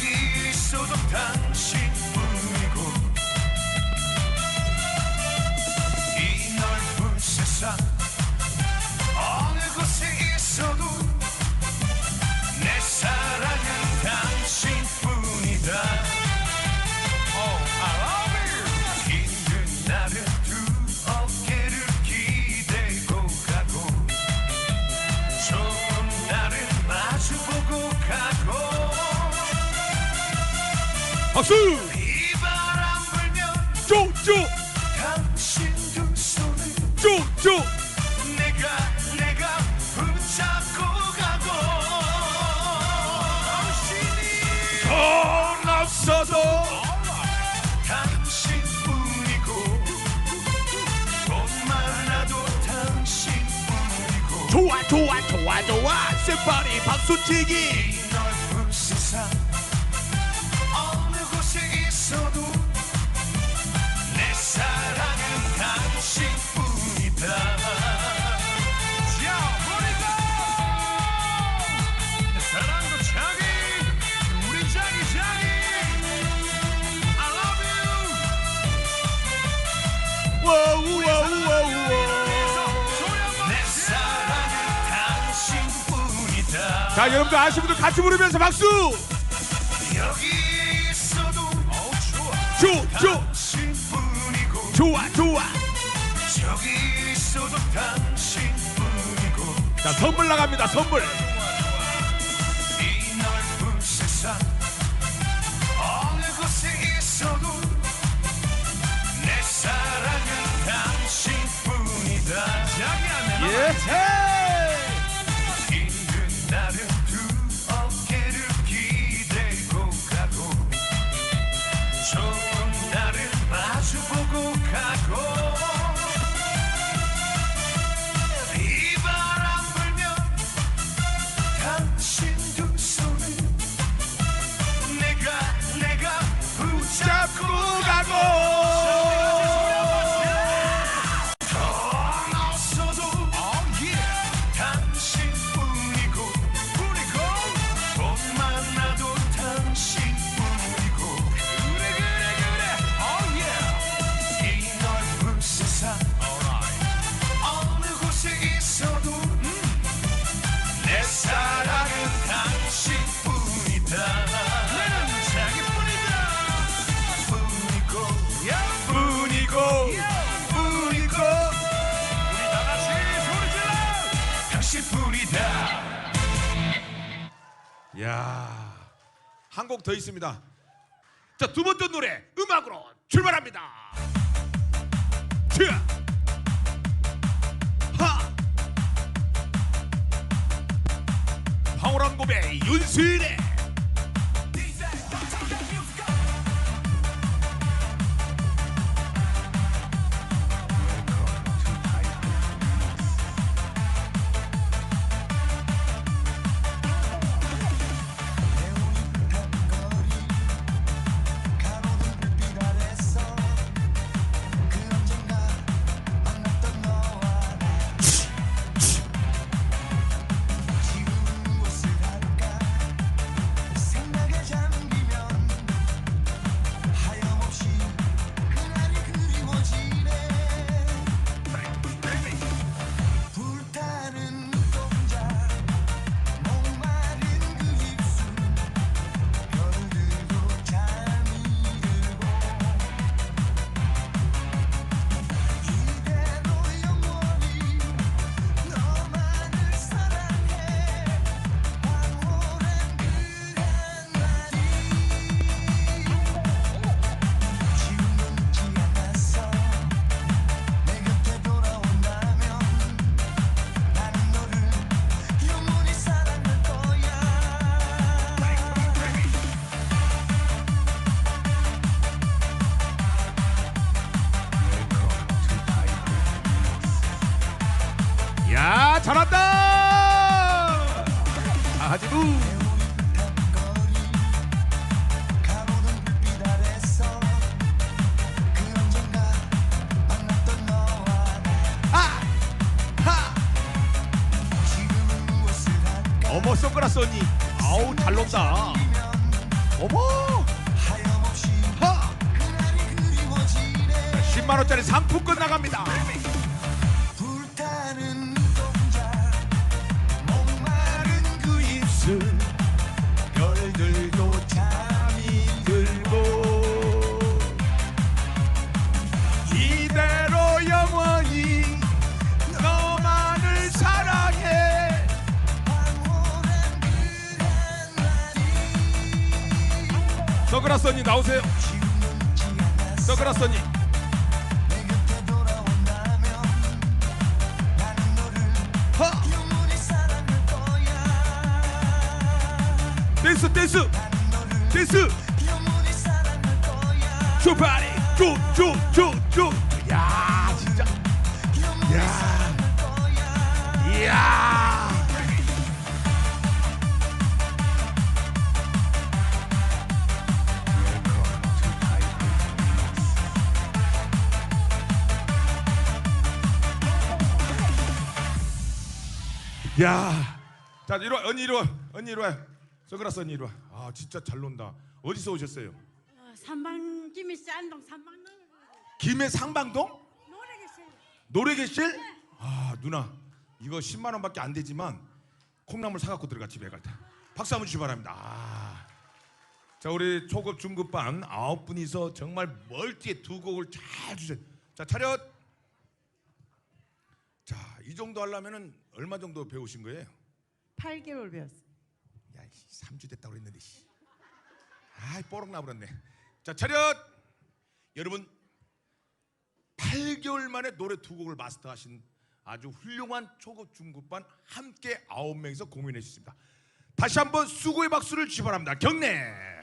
一手中弹。 박수! 쪼쪼! 쪼쪼! 돈 없어도 당신뿐이고 돈 많아도 당신뿐이고 좋아 좋아 좋아 좋아. 쌤파리 박수치기. 우와 우와 우와 우와. 자 여러분들 아시는 분들 같이 부르면서 박수. 여기 있어도 어, 좋아 좋아. 좋아 좋아 저기 있어도 당신뿐이고 자 선물 나갑니다 선물. It's 한 곡 더 있습니다. 자, 두 번째 노래 음악으로 출발합니다. 자. 하. 황홀한 고백 윤수일의 살았다! 아지도. 아! 어머 선글라스 언니. 아우 잘 논다. 어머! 하! 10만원짜리 상품 끝나갑니다. 서그라스 언니 나오세요. 서그라스 언니 댄스 댄스! 댄스! 쇼파리! 쭉쭉쭉쭉 야 진짜. 영원히 야. 사랑할 거야 이야 야, 자 이리 와, 언니 이리 와, 언니 이리 와, 선글라스 언니 이리 와. 아 진짜 잘 논다. 어디서 오셨어요? 어, 삼방 김일시 안동 삼방 노래 김해 상방동 노래겠어요. 노래교실? 아 누나 이거 10만 원밖에 안 되지만 콩나물 사 갖고 들어가 집에 갈 때. 박수 한번 주시 바랍니다. 아. 자 우리 초급 중급반 아홉 분이서 정말 멀티에 두 곡을 잘 주세요. 자 차렷. 자 이 정도 하려면은 얼마 정도 배우신 거예요? 8개월 배웠어요. 야, 3주 됐다고 그랬는데 씨. 아이 뽀록 나버렸네. 자, 차렷. 여러분 8개월 만에 노래 두 곡을 마스터하신 아주 훌륭한 초급 중급반 함께 아홉 명이서 공연해 주셨습니다. 다시 한번 수고의 박수를 주시 바랍니다. 경례.